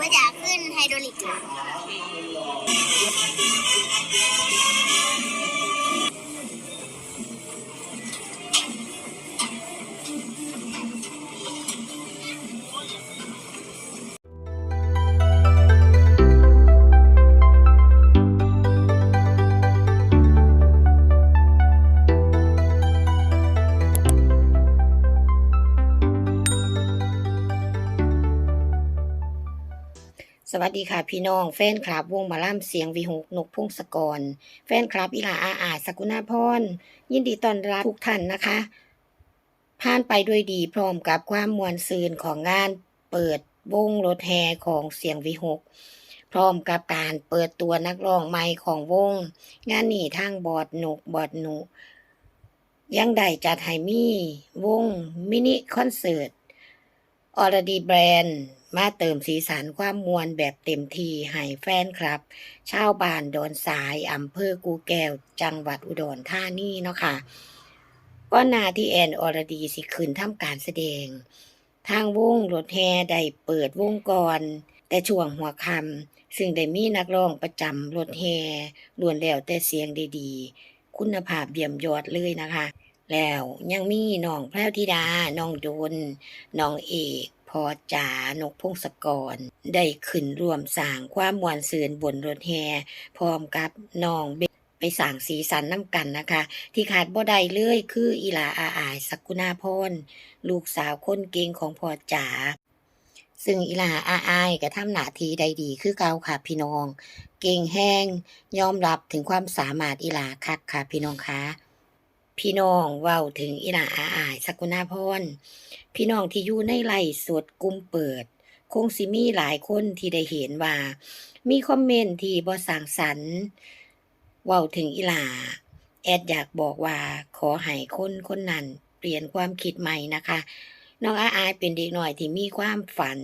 มาจากขึ้นไฮโดรลิกค่ะ สวัสดีค่ะพี่น้องแฟนคลับวงมาล่ำเสียงวิหกนกพงศกร แฟนคลับอิลาอาอาสกุณาพรยินดีต้อนรับทุกท่านนะคะ ผ่านไปด้วยดีพร้อมกับความมวลซืนของงานเปิดวงรถแห่ของเสียงวิหกพร้อมกับการเปิดตัวนักร้องใหม่ของวง งานนี้ทางบอดหนุกบอดหนุยังได้จัดให้มีวงมินิคอนเสิร์ตออร์ดีแบรนด์ มาเติมสีสันความมวลแบบเต็มทีให้แฟนครับ ชาวบ้านดอนสายอำเภอกูแก้ว จังหวัดอุดรธานีเนาะค่ะก้อนนาที่แอนออรดีสิขึ้นทำการแสดง ทางวงรถแห่ได้เปิดวงก่อน แต่ช่วงหัวคำซึ่งได้มีนักร้องประจำรถแห่ล้วนแล้วแต่เสียงดีๆ คุณภาพเยี่ยมยอดเลยนะคะ แล้วยังมีน้องแพรวธิดา น้องโดน น้องเอก พอจานกพงศกร ได้ขึ้นร่วมสร้างความมวลซืนบนรถแห่พร้อมกับน้องเบไปสร้างสีสันน้ำกันนะคะ ที่ขาดบ่ได้เลยคืออีหลาอาอายสักุณาพรลูกสาวคนเก่งของพ่อจ๋าซึ่งอีหลาอาอายก็ทำหน้าที่ได้ดีคือเก่าค่ะพี่น้อง เก่งแห้งยอมรับถึงความสามารถอีหลาคักค่ะพี่น้องคะ พี่น้องเว้าถึงอีหลาอาอายสกุณาพรพี่น้องที่อยู่ในไลฟ์สดกลุ่มเปิด คงสิมีหลายคนที่ได้เห็นว่า มีคอมเมนต์ที่บ่สร้างสรรค์เว้าถึงอีหลาแอดอยากบอกว่าขอให้คนคนนั้นเปลี่ยนความคิดใหม่นะคะ น้องอาอายเป็นเด็กหน่อยที่มีความฝัน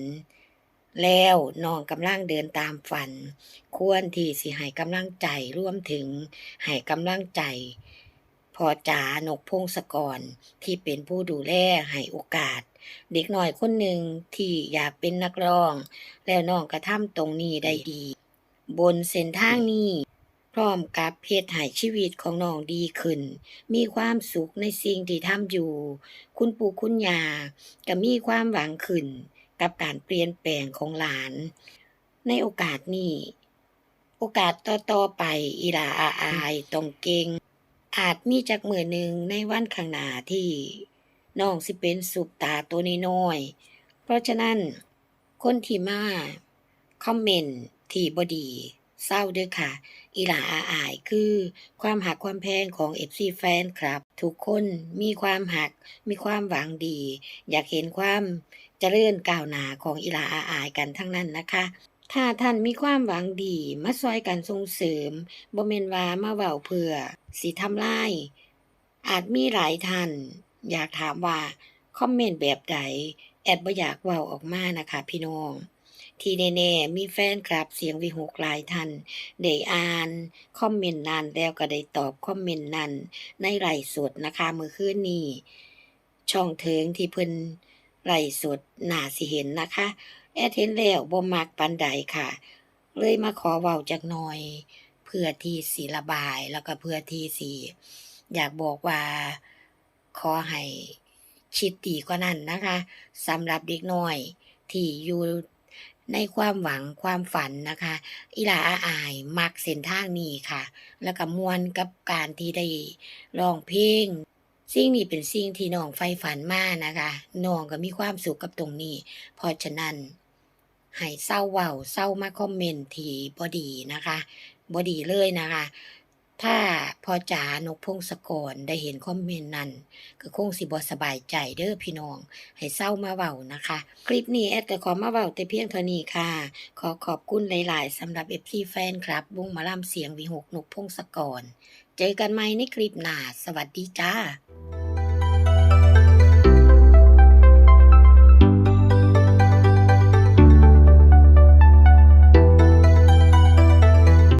แล้วน้องกำลังเดินตามฝัน ควรที่สิให้กำลังใจรวมถึงให้กำลังใจ พอจานกพงศกรที่เป็นผู้ดูแลให้โอกาส เด็กน้อยคนหนึ่งที่อยากเป็นนักร้อง แล้วน้องกระทำตรงนี้ได้ดี บนเส้นทางนี้พร้อมกับเพศให้ชีวิตของน้องดีขึ้น มีความสุขในสิ่งที่ทำอยู่ คุณปู่คุณยาก็มีความหวังขึ้น กับการเปลี่ยนแปลงของหลาน ในโอกาสนี้ โอกาสต่อๆไปอีหลาอาอายต้องเก่ง อาจมีจักมือหนึ่งในวันข้างหน้าที่น้องสิเป็นสุปตาตัวน้อยๆเพราะฉะนั้น คนที่มา คอมเมนต์ที่บดีเศร้าด้อค่ะ อีหลาอาอายคือความหักความแพงของ FC แฟนครับ ทุกคนมีความหัก มีความหวังดี อยากเห็นความเจริญก้าวหน้าของอีหลาอาอายกันทั้งนั้นนะคะ ถ้าท่านมีความหวังดีมาซอยกันส่งเสริมบ่แม่นว่ามาเว้าเพื่อสิทำลาย อาจมีหลายท่าน อยากถามว่า คอมเมนต์แบบใดแอดบ่อยากเว้าออกมานะคะพี่น้องที่แน่ๆมีแฟนคลับเสียงวิหกหลายท่านได้อ่านคอมเมนต์นั้นแล้วก็ได้ตอบคอมเมนต์นั้นในไลฟ์สดนะคะเมื่อคืนนี้ ช่องเทิงที่เพิ่น ไลฟ์สดน่าสิเห็นนะคะ แอดเห็นแล้วบ่มักปานใดค่ะ เลยมาขอเว้าจักหน่อย เพื่อที่สิระบายแล้วก็เพื่อที่สิอยากบอกว่าขอให้คิดดีกว่านั้นนะคะสำหรับเด็กน้อยที่อยู่ในความหวังความฝันนะคะอีหลาอาอายมักเส้นทางนี้ค่ะ แล้วก็มวนกับการที่ได้ร้องเพลง สิ่งนี้เป็นสิ่งที่น้องใฝ่ฝันมานะคะน้องก็มีความสุขกับตรงนี้ เพราะฉะนั้นให้เศร้าเว้าเศร้ามาคอมเมนต์ที่บ่ดีนะคะบ่ดีเลยนะคะ ถ้าพอจ๋านกพงศกรได้เห็นคอมเมนต์นั้นก็คงสิบสบายใจเด้อพี่น้อง ให้เศร้ามาเว้านะคะ คลิปนี้แอดก็ขอมาเว้าแต่เพียงเท่านี้ค่ะ ขอขอบคุณหลาย ๆสำหรับ FC แฟนครับวงมาล่ำเสียงวิหกนกพงศกร เจอกันใหม่ในคลิปหน้า สวัสดีจ้า